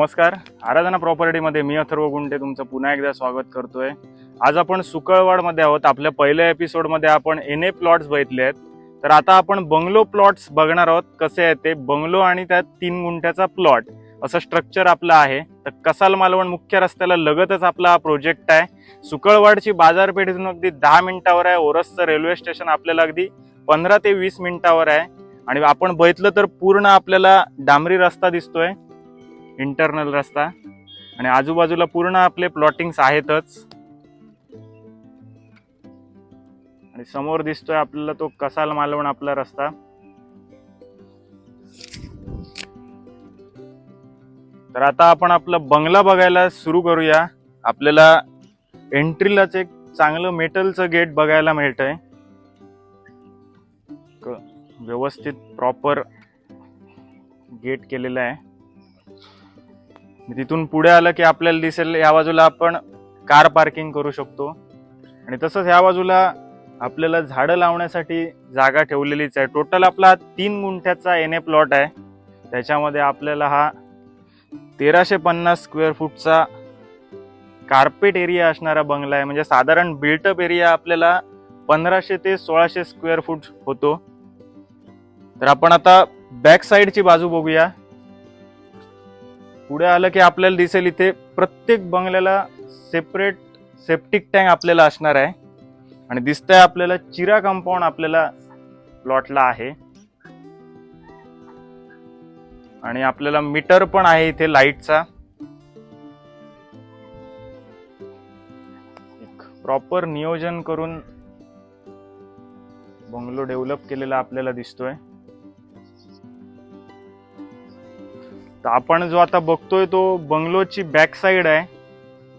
नमस्कार. आराधना प्रॉपर्टीमध्ये मी अथर्व गुंडे तुमचं पुन्हा एकदा स्वागत करतोय. आज आपण सुकळवाडमध्ये आहोत. आपल्या पहिल्या एपिसोडमध्ये आपण एन ए प्लॉट्स बघितले आहेत. तर आता आपण बंगलो प्लॉट्स बघणार आहोत. कसे आहे ते? बंगलो आणि त्यात तीन गुंठ्याचा प्लॉट असं स्ट्रक्चर आपलं आहे. तर कसाल मालवण मुख्य रस्त्याला लगतच आपला हा प्रोजेक्ट आहे. सुकळवाडची बाजारपेठेतून अगदी दहा मिनिटावर आहे. ओरसचं रेल्वे स्टेशन आपल्याला अगदी पंधरा ते वीस मिनिटावर आहे. आणि आपण बघितलं तर पूर्ण आपल्याला डांबरी रस्ता दिसतोय. इंटरनल रस्ता. आणि आजूबाजूला पूर्ण आपले प्लॉटिंग्स आहेतच. आणि समोर दिसतोय आपल्याला तो कसाल मालवण आपला रस्ता. तर आता आपण आपला बंगला बघायला सुरू करूया. आपल्याला एंट्रीलाच एक चांगलं मेटलचं गेट बघायला मिळतंय. क- व्यवस्थित प्रॉपर गेट केलेलं आहे. तिथून पुढे आलं की आपल्याला दिसेल या बाजूला आपण कार पार्किंग करू शकतो. आणि तसंच या बाजूला आपल्याला झाडं लावण्यासाठी जागा ठेवलेलीच आहे. टोटल आपला तीन गुंठ्याचा एन ए प्लॉट आहे. त्याच्यामध्ये आपल्याला हा तेराशे पन्नास स्क्वेअर फूटचा कार्पेट एरिया असणारा बंगला आहे. म्हणजे साधारण बिल्टअप एरिया आपल्याला पंधराशे ते सोळाशे स्क्वेअर फूट होतो. तर आपण आता बॅक साईडची बाजू बघूया. पुढे आलं की आपल्याला दिसेल इथे प्रत्येक बंगल्याला सेपरेट सेप्टिक टँक आपल्याला असणार आहे. आणि दिसतंय आपल्याला चिरा कंपाऊंड आपल्याला प्लॉटला आहे. आणि आपल्याला मीटर पण आहे इथे लाईटचा एक प्रॉपर नियोजन करून बंगलो डेव्हलप केलेला आपल्याला दिसतोय. तर आपण जो आता बघतोय तो बंगलोची बॅक साईड आहे.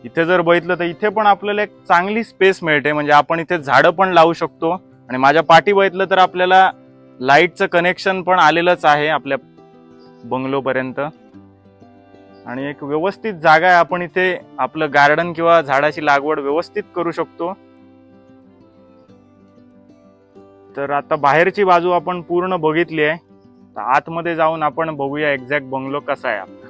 इथे जर बघितलं तर इथे पण आपल्याला एक चांगली स्पेस मिळते. म्हणजे आपण इथे झाडं पण लावू शकतो. आणि माझ्या पाठी बघितलं तर आपल्याला लाईटचं कनेक्शन पण आलेलंच आहे आपल्या बंगलोपर्यंत. आणि एक व्यवस्थित जागा आहे. आपण इथे आपलं गार्डन किंवा झाडाची लागवड व्यवस्थित करू शकतो. तर आता बाहेरची बाजू आपण पूर्ण बघितली आहे. तर आतमध्ये जाऊन आपण बघूया एक्झॅक्ट बंगलो कसा आहे.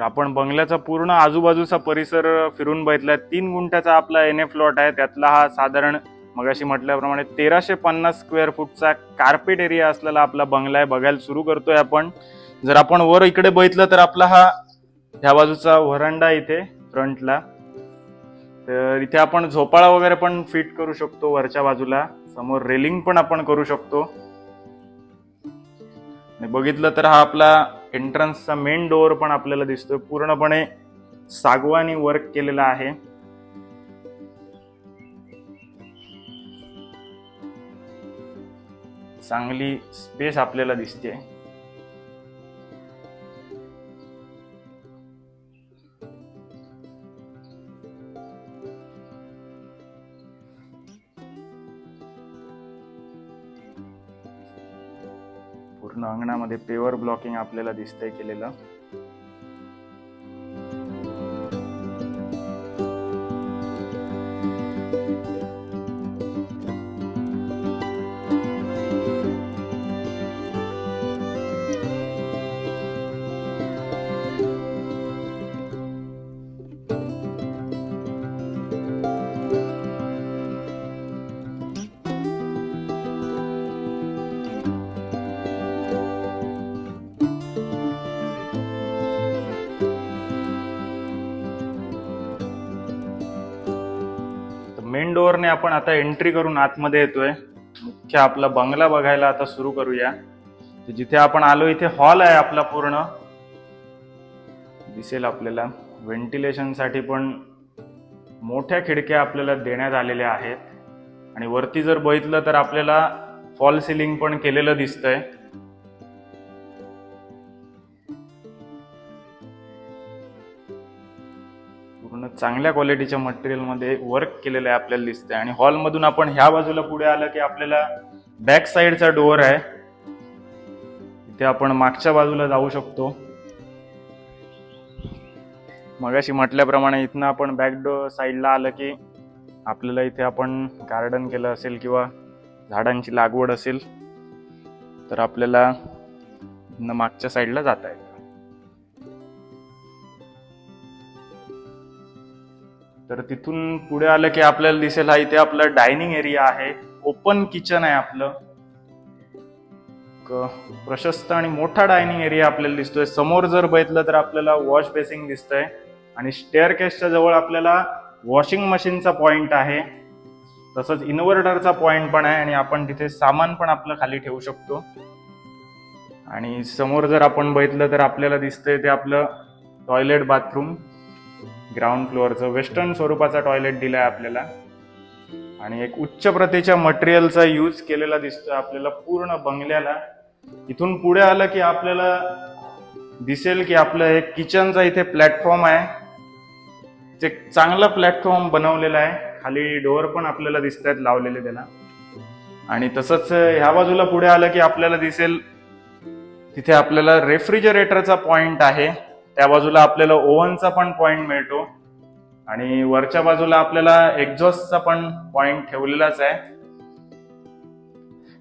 तर आपण बंगल्याचा पूर्ण आजूबाजूचा परिसर फिरून बघितला. तीन गुंठ्याचा आपला एन ए प्लॉट आहे. त्यातला हा साधारण मगाशी म्हटल्याप्रमाणे तेराशे पन्नास स्क्वेअर फूटचा कार्पेट एरिया असलेला आपला बंगला आहे. बघायला सुरू करतोय आपण. जर आपण वर इकडे बघितलं तर आपला हा ह्या बाजूचा व्हरांडा इथे फ्रंटला. तर इथे आपण झोपाळा वगैरे पण फिट करू शकतो वरच्या बाजूला. समोर रेलिंग पण आपण करू शकतो. आणि बघितलं तर हा आपला एंट्रन्सचा मेन डोअर पण आपल्याला दिसतोय. पूर्णपणे सागवानी वर्क केलेला आहे. चांगली स्पेस आपल्याला दिसते पूर्ण अंगणामध्ये पेवर ब्लॉकिंग आपल्याला दिसतंय केलेलं. डोअरने आपण आता एंट्री करून आतमध्ये येतोय. मुख्य आपला बंगला बघायला आता सुरू करूया. जिथे आपण आलो इथे हॉल आहे आपला पूर्ण. दिसेल आपल्याला. व्हेंटिलेशनसाठी पण मोठ्या खिडक्या आपल्याला देण्यात आलेल्या आहेत. आणि वरती जर बघितलं तर आपल्याला फॉल सिलिंग पण केलेलं दिसतंय. चांगल्या क्वालिटीच्या मटेरियलमध्ये वर्क केलेलं आहे आपल्याला दिसतंय. आणि हॉलमधून आपण ह्या बाजूला पुढे आलं की आपल्याला बॅक साईडचा डोअर आहे. इथे आपण मागच्या बाजूला जाऊ शकतो. मगाशी म्हटल्याप्रमाणे इथनं आपण बॅक डोअर साईडला आलं की आपल्याला इथे आपण गार्डन केलं असेल किंवा झाडांची लागवड असेल तर आपल्याला मागच्या साईडला जाता येईल तर तिथून पुढे आलं की आपल्याला दिसेल हा इथे आपलं डायनिंग एरिया आहे. ओपन किचन आहे आपलं. प्रशस्त आणि मोठा डायनिंग एरिया आपल्याला दिसतोय. समोर जर बघितलं तर आपल्याला वॉश बेसिंग दिसतंय. आणि स्टेअर केसच्या जवळ आपल्याला वॉशिंग मशीनचा पॉइंट आहे. तसंच इन्व्हर्टरचा पॉइंट पण आहे आणि आपण तिथे सामान पण आपलं खाली ठेवू शकतो. आणि समोर जर आपण बघितलं तर आपल्याला दिसतंय ते आपलं टॉयलेट बाथरूम ग्राउंड फ्लोअरचं वेस्टर्न स्वरूपाचा टॉयलेट दिलाय आपल्याला. आणि एक उच्च प्रतीच्या मटेरियलचा यूज केलेला दिसतोय आपल्याला पूर्ण बंगल्याला. इथून पुढे आलं की आपल्याला दिसेल की आपलं एक किचनचा इथे प्लॅटफॉर्म आहे. ते चांगला प्लॅटफॉर्म बनवलेला आहे. खाली डोअर पण आपल्याला दिसत आहेत लावलेले त्याला. आणि तसंच ह्या बाजूला पुढे आलं की आपल्याला दिसेल तिथे आपल्याला रेफ्रिजरेटरचा पॉइंट आहे. त्या बाजूला आपल्याला ओव्हनचा पण पॉइंट मिळतो. आणि वरच्या बाजूला आपल्याला एक्झॉस्टचा पण पॉइंट ठेवलेलाच आहे.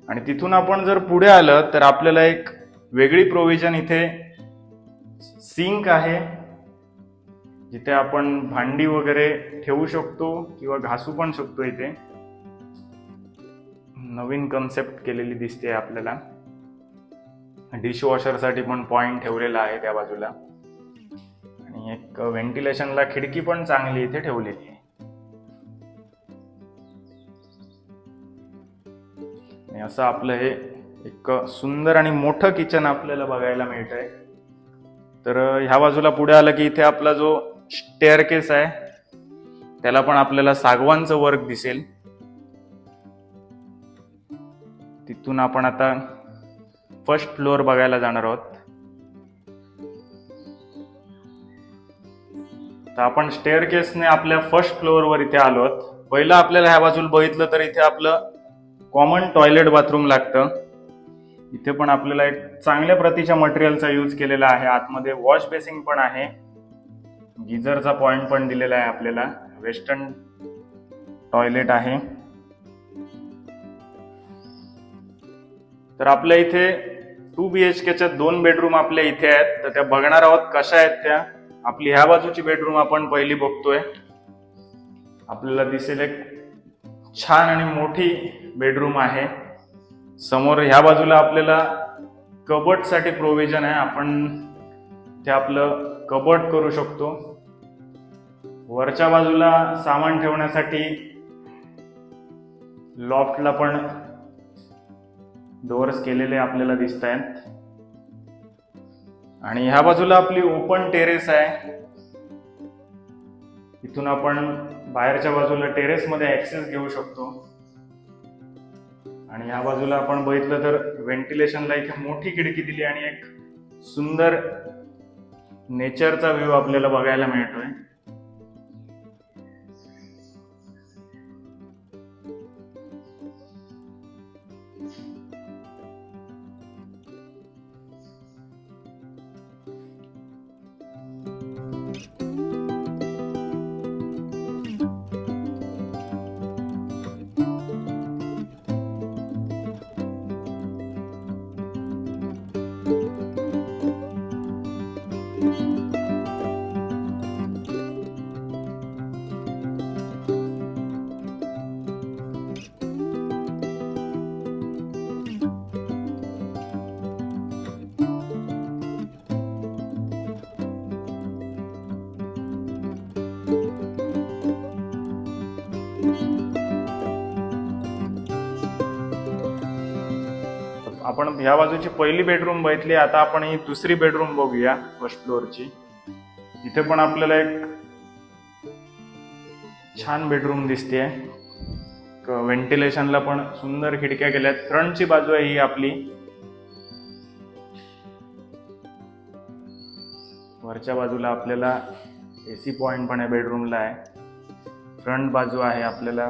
आणि तिथून आपण जर पुढे आलं तर आपल्याला एक वेगळी प्रोव्हिजन इथे सिंक आहे. जिथे आपण भांडी वगैरे ठेवू शकतो किंवा घासू पण शकतो इथे. नवीन कन्सेप्ट केलेली दिसते आपल्याला. डिशवॉशरसाठी पण पॉइंट ठेवलेला आहे त्या बाजूला. आणि एक व्हेंटिलेशनला खिडकी पण चांगली इथे ठेवलेली आहे. आणि असं आपलं हे एक सुंदर आणि मोठं किचन आपल्याला बघायला मिळत आहे तर ह्या बाजूला पुढे आलं की इथे आपला जो स्टेअर केस आहे त्याला पण आपल्याला सागवानचं वर्क दिसेल. तिथून आपण आता फर्स्ट फ्लोअर बघायला जाणार आहोत. तर आपण स्टेअर केसने आपल्या फर्स्ट फ्लोअरवर इथे आलो आहोत पहिलं आपल्याला ह्या बाजूला बघितलं तर इथे आपलं कॉमन टॉयलेट बाथरूम लागतं. इथे पण आपल्याला एक चांगल्या प्रतीच्या मटेरियलचा यूज केलेला आहे. आतमध्ये वॉश बेसिंग पण आहे. गिझरचा पॉइंट पण दिलेला आहे आपल्याला. वेस्टर्न टॉयलेट आहे. तर आपल्या इथे टू बी एच केच्या दोन बेडरूम आपल्या इथे आहेत. तर त्या बघणार आहोत कशा आहेत त्या. आपली ह्या बाजूची बेडरूम आपण पहिली बघतोय. आपल्याला दिसेल एक छान आणि मोठी बेडरूम आहे. समोर ह्या बाजूला आपल्याला कबटसाठी प्रोव्हिजन आहे. आपण ते आपलं कबट करू शकतो. वरच्या बाजूला सामान ठेवण्यासाठी लॉफ्टला पण डोअर्स केलेले आपल्याला दिसत आहेत आणि ह्या बाजूला आपली ओपन टेरेस आहे. इथून आपण बाहेरच्या बाजूला टेरेसमध्ये ॲक्सेस ऍक्सेस घेऊ शकतो. आणि ह्या बाजूला आपण बघितलं तर व्हेंटिलेशनला इथे मोठी खिडकी दिली आणि एक सुंदर नेचरचा व्ह्यू आपल्याला बघायला मिळतोय. आपण ह्या बाजूची पहिली बेडरूम बघितली आता आपण ही दुसरी बेडरूम बघूया फर्स्ट फ्लोअरची इथे पण आपल्याला एक छान बेडरूम दिसते व्हेंटिलेशनला पण सुंदर खिडक्या केल्यात. फ्रंटची बाजू आहे ही आपली. वरच्या बाजूला आपल्याला एसी पॉइंट पण आहे बेडरूमला आहे. फ्रंट बाजू आहे आपल्याला.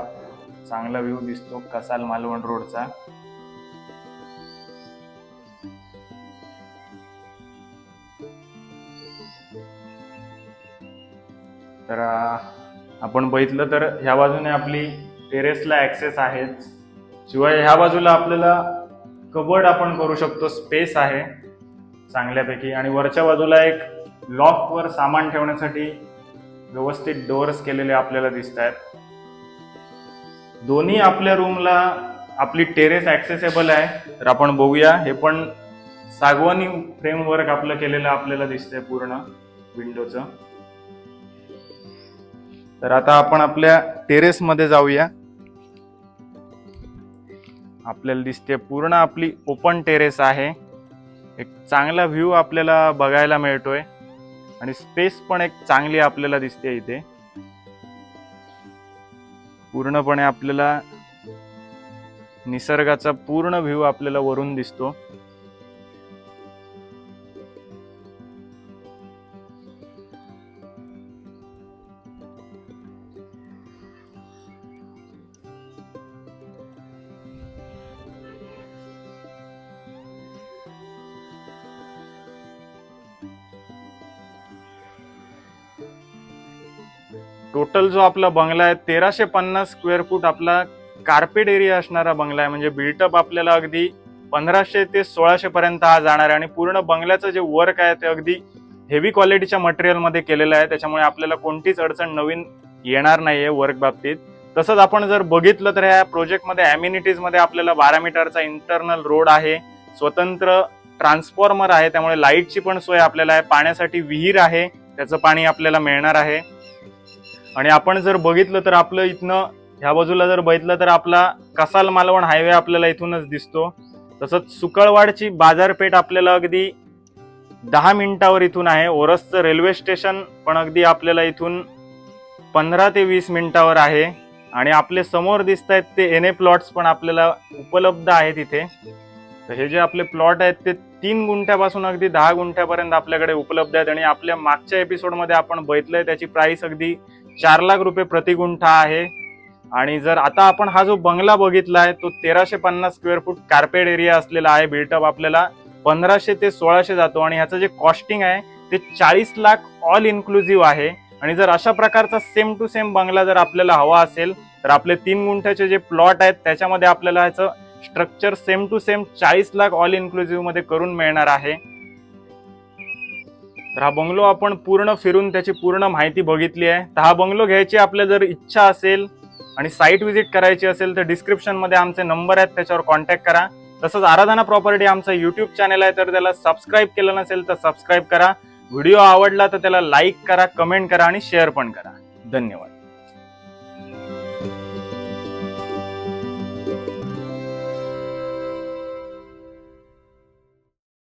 चांगला व्ह्यू दिसतो. कसाल मालवण रोडचा तर आपण बघितलं तर ह्या बाजूने आपली टेरेसला ऍक्सेस आहेच. शिवाय ह्या बाजूला आपल्याला कबड आपण करू शकतो स्पेस आहे चांगल्यापैकी. आणि वरच्या बाजूला एक लॉकवर सामान ठेवण्यासाठी व्यवस्थित डोअर्स केलेले आपल्याला दिसत आहेत दोन्ही आपल्या रूमला आपली टेरेस ॲक्सेसेबल आहे. तर आपण बघूया हे पण सागवानी फ्रेमवर्क आपलं केलेलं आपल्याला दिसतंय पूर्ण विंडोचं तर आता आपण आपल्या टेरेस मध्ये जाऊया. आपल्याला दिसते पूर्ण आपली ओपन टेरेस आहे. एक चांगला व्ह्यू आपल्याला बघायला मिळतोय. आणि स्पेस पण एक चांगली आपल्याला दिसते इथे. पूर्णपणे आपल्याला निसर्गाचा पूर्ण व्ह्यू आपल्याला वरून दिसतो. टोटल जो आपला बंगला आहे तेराशे पन्नास स्क्वेअर फूट आपला कार्पेट एरिया असणारा बंगला आहे. म्हणजे बिल्टअप आपल्याला अगदी पंधराशे ते सोळाशे पर्यंत हा जाणार आहे. आणि पूर्ण बंगल्याचं जे वर्क आहे ते अगदी हेवी क्वालिटीच्या मटेरियलमध्ये केलेलं आहे. त्याच्यामुळे आपल्याला कोणतीच अडचण नवीन येणार नाही आहे वर्क बाबतीत. तसंच आपण जर बघितलं तर ह्या प्रोजेक्टमध्ये अॅम्युनिटीजमध्ये आपल्याला बारा मीटरचा इंटरनल रोड आहे. स्वतंत्र ट्रान्सफॉर्मर आहे. त्यामुळे लाईटची पण सोय आपल्याला आहे. पाण्यासाठी विहीर आहे. त्याचं पाणी आपल्याला मिळणार आहे. आणि आपण जर बघितलं तर आपलं इथनं ह्या बाजूला जर बघितलं तर आपला कसाल मालवण हायवे आपल्याला इथूनच दिसतो. तसंच सुकळवाडची बाजारपेठ आपल्याला अगदी दहा मिनिटावर इथून आहे. ओरसचं रेल्वे स्टेशन पण अगदी आपल्याला इथून पंधरा ते वीस मिनिटावर आहे. आणि आपले समोर दिसत आहेत ते एन ए प्लॉट्स पण आपल्याला उपलब्ध आहेत इथे. तर हे जे आपले प्लॉट आहेत ते तीन गुंठ्यापासून अगदी दहा गुंठ्यापर्यंत आपल्याकडे उपलब्ध आहेत आणि आपल्या मागच्या एपिसोडमध्ये आपण बघितलंय त्याची प्राइस अगदी चार लाख रुपये प्रति गुंठा आहे. आणि जर आता आपण हा जो बंगला बघितला आहे तो तेराशे पन्नास स्क्वेअर फूट कार्पेट एरिया असलेला आहे बिल्टअप आपल्याला पंधराशे ते सोळाशे जातो. आणि ह्याचं जे कॉस्टिंग आहे ते चाळीस लाख ऑल इन्क्लुझिव्ह आहे. आणि जर अशा प्रकारचा सेम टू सेम बंगला जर आपल्याला हवा असेल तर आपले तीन गुंठ्याचे जे प्लॉट आहेत त्याच्यामध्ये आपल्याला ह्याचं स्ट्रक्चर सेम टू सेम चाळीस लाख ऑल इन्क्लुझिव्हमध्ये करून मिळणार आहे. तर हा बंगलो आपण पूर्ण फिरून त्याची पूर्ण माहिती बघितली आहे. तर हा बंगलो घ्यायची आपल्या जर इच्छा असेल आणि साईट व्हिजिट करायची असेल तर डिस्क्रिप्शनमध्ये आमचे नंबर आहेत त्याच्यावर कॉन्टॅक्ट करा. तसंच आराधना प्रॉपर्टी आमचा युट्यूब चॅनल आहे तर त्याला सबस्क्राईब केलं नसेल तर सबस्क्राईब करा. व्हिडिओ आवडला तर त्याला लाईक करा कमेंट करा आणि शेअर पण करा. धन्यवाद.